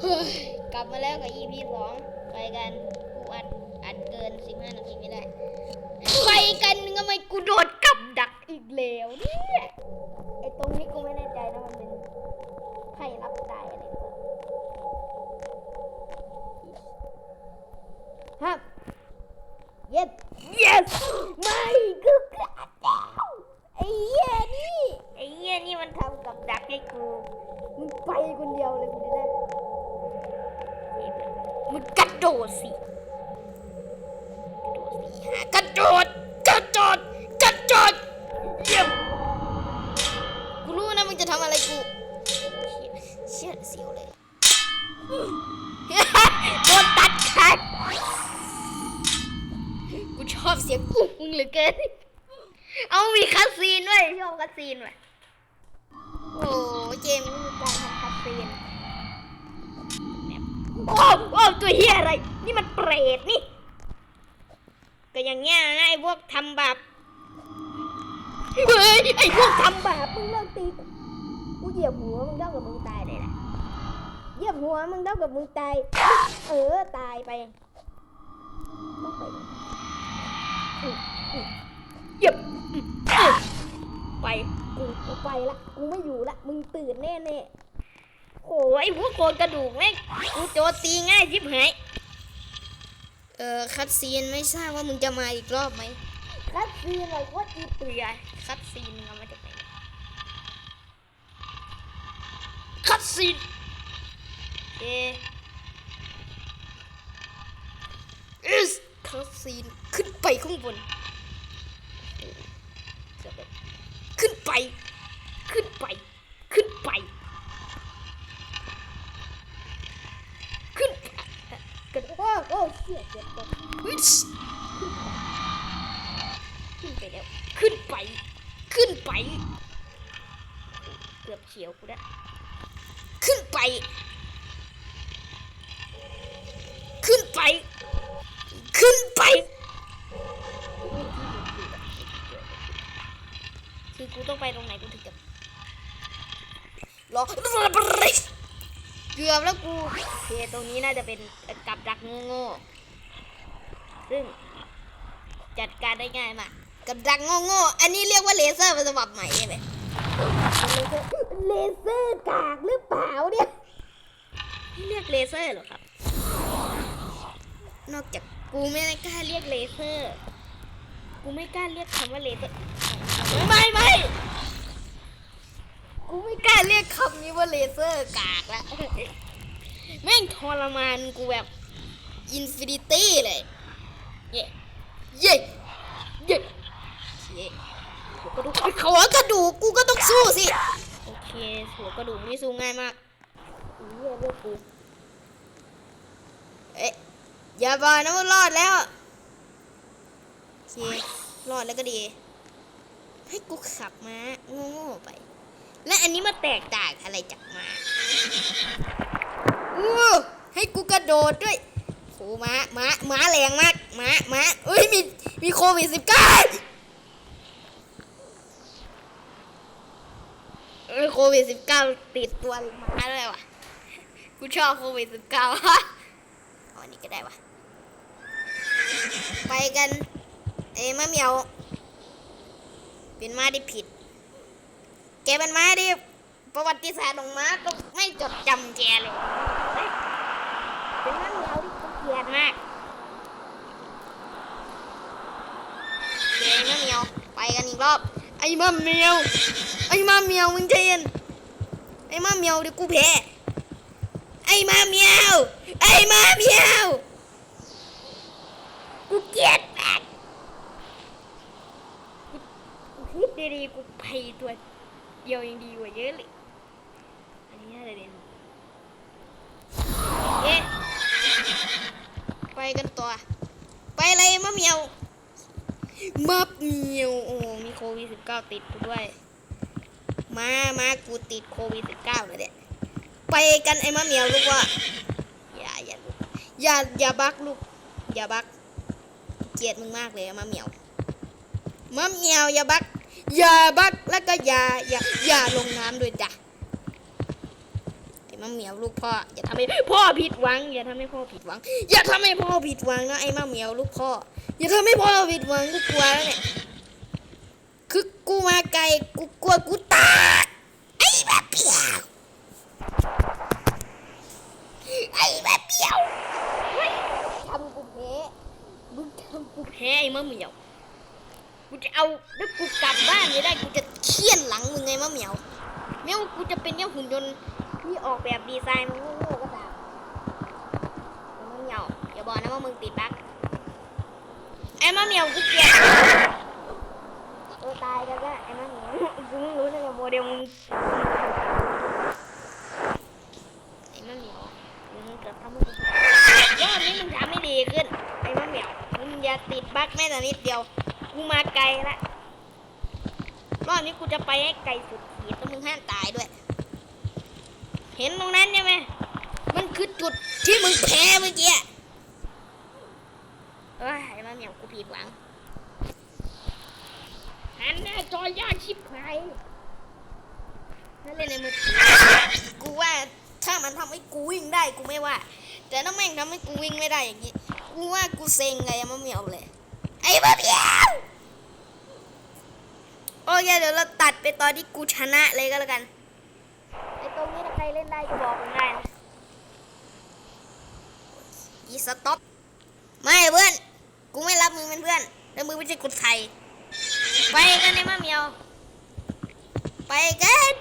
เฮ้ยกลับมาแล้วกับ EP สองไปกันกูอัดอัดเกินสิบห้านาทีไม่ได้ ไปกันทำไมกูโดดกับดักอีกแล้วเนี่ยไอตรงนี้กูไม่แน่ใจนะ ดดสิกระโดดกระโดดกระโดดเยี่ยมกูรู้นะมึงจะทำอะไรกูเชี่ยเสียวเลยโดนตัดขาดกูชอบเสียงกุกมึงเหลือเกินเอามีคัสซีนด้วยชอบคัสซีนว่ะโอ้เกมนี้มีการทำคัสซีน โอ้โอ้ตัวเฮียอะไร นี่มันเปรตนี่ ก็อย่างเงี้ยนะไอ้พวกทำบาปเฮ้ยไอ้พวกทำบาปมึงเลิกตีกูเหยียบหัวมึงเท่ากับมึงตายเลยนะเหยียบหัวมึงเท่ากับมึงตาย เออตายไปต้องไปเหยียบไปกูไปละกูไม่อยู่ละมึงตื่นแน่แน่ โอ้ยไอ้พวกโครงกระดูกแม่งกูโจมตีง่ายชิบหายเออคัดซีนไม่ทราบว่ามึงจะมาอีกรอบไหมคัดซีนอะไรว่าอีเปื่อยคัดซีนเอามาจากไหนคัดซีนเอเอสคัดซีนขึ้นไปข้างบนเกือบแล้วขึ้นไป ขึ้นไป ขึ้นไป ขึ้นไปกระโดดโอ้เสียเจ็บตัววิชขึ้นไปแล้ว ขึ้นไป ขึ้นไป เกือบเฉียวกูแล้วขึ้นไป ขึ้นไป ขึ้นไป คือกูต้องไปตรงไหนกูถึงจะรอเกือบแล้วกูเคตรงนี้น่าจะเป็นกับดักโง่ๆซึ่งจัดการได้ง่ายมาก กับดักโง่ๆอันนี้เรียกว่าเลเซอร์เป็นฉบับใหม่ใช่ไหมเลเซอร์กากหรือเปล่าเนี่ยเรียกเลเซอร์เหรอครับ นอกจากกูไม่ได้กล้าเรียกเลเซอร์ กูไม่กล้าเรียกคำว่าเลเซอร์ ไม่ไม่กูไม่กล้าเรียกคำนี้ว่าเลเซอร์กากละแม่งทรมานกูแบบอินฟินิตี้เลย เย่เย่เย่ เย่หัวกระดูกหัวกระดูกกูก็ต้องสู้สิ โอเค หัวกระดูกนี่สู้ง่ายมากเย่เลือกกูเอ๊ะอย่าบอกนะว่ารอดแล้วโอเครอดแล้วก็ดี ให้กูขับมาโง่ๆไป และอันนี้มาแตกต่างอะไรจากมาอู้ให้กูกระโดดด้วยโหม้าม้าม้าแรงมากม้าม้าเอ้ยมีมีโควิดสิบเก้าเอ้ย โควิดสิบเก้าติดตัวมาด้วยว่ะ กูชอบโควิดสิบเก้าฮะอาอันนี้ก็ได้ว่ะ ไปกัน เอ้ยมะเหมียว เป็นมาที่ผิด แกเป็นมาที่ประวัติศาสตร์ของม้าก็ไม่จดจำแกเลย เป็นม้าเหมียวที่เกลียดมากเกยม้าเหมียว ไปกันอีกรอบ ไอ้มาเมียว ไอ้มาเมียวมึงใจเย็นไอ้มาเมียวเดี๋ยวกูแพ้ ไอ้มาเมียว ไอ้มาเมียว กูเกลียดมากกูคิดดีๆกูไปตัวเดียวยังดีกว่าเยอะเลย อันนี้น่าจะเด่นเอ๊ะไปกันต่อ ไปอะไรมะเมียวมะเมียวโอ้ วิดสิบเก้าติดกูด้วย มามากูติดโควิดสิบเก้าเลยเนี่ยไปกันไอ้มะเหมียวลูกว่าอย่าอย่าลูกอย่าอย่าบักลูก อย่าบักเกลียดมึงมากเลยอะมะเหมียวมะเหมียวอย่าบักอย่าบักแล้วก็อย่าอย่าอย่าลงน้ำด้วยจ้ะไอ้มะมะเหมียวลูกพ่ออย่าทำให้พ่อผิดหวัง อย่าทำให้พ่อผิดหวัง อย่าทำให้พ่อผิดหวังนะไอ้มะเหมียวลูกพ่ออย่าทำให้พ่อผิดหวังกูกลัวแล้วเนี่ย กูมาไกลกูกลัวกูตายไอ้แบบเปียวไอ้แบบเปียวเฮ้ยทำกูแพ้มึงทำกูแพ้ไอ้มะเหมียวกูจะเอาแล้วกูกลับบ้านไม่ได้กูจะเคี่ยนหลังมึงไงมะเหมียวแม้ว่ากูจะเป็นแค่หุ่นยนต์ที่ออกแบบดีไซน์มันโง่ๆก็ตามไอ้มะเหมียวอย่าบอกนะว่ามึงติดบั๊กไอ้มะเหมียวกูเกลียดเอตายกันก็ไอ้มะเหมียวกูไม่รู้เลยว่าโมเดลมึงไอ้มะเหมียวมึงเกือบทำให้กูรอบนี้มึงทำไม่ดีขึ้นไอ้มะเหมียวมึงอย่าติดบั๊กแม้แต่นิดเดียวกูมาไกลละรอบนี้กูจะไปให้ไกลสุดขีดแล้วมึงห้ามตายด้วย เห็นตรงนั้นใช่ไหมมันคือจุดที่มึงแพ้เมื่อกี้เอ้ยไอ้มาเหมียวกูผิดหวัง หันหน้าจอยากชิบหายนั่นเล่นในมือถือกูว่าถ้ามันทำให้กูวิ่งได้กูไม่ว่า แต่ถ้าแม่งทำให้กูวิ่งไม่ได้อย่างนี้กูว่ากูเซ็งไงอะมะเหมียวเลย ไอ้มะเหมียวโอเคเดี๋ยวเราตัดไปตอนที่กูชนะเลยก็แล้วกันไอ้ตรงนี้ถ้าใครเล่นได้ก็บอกผมได้นะอีสต็อปไม่เพื่อน กูไม่รับมึงเป็นเพื่อนแล้วมึงไม่ใช่คนไทย ไปกันเลยมะเหมียว ไปกัน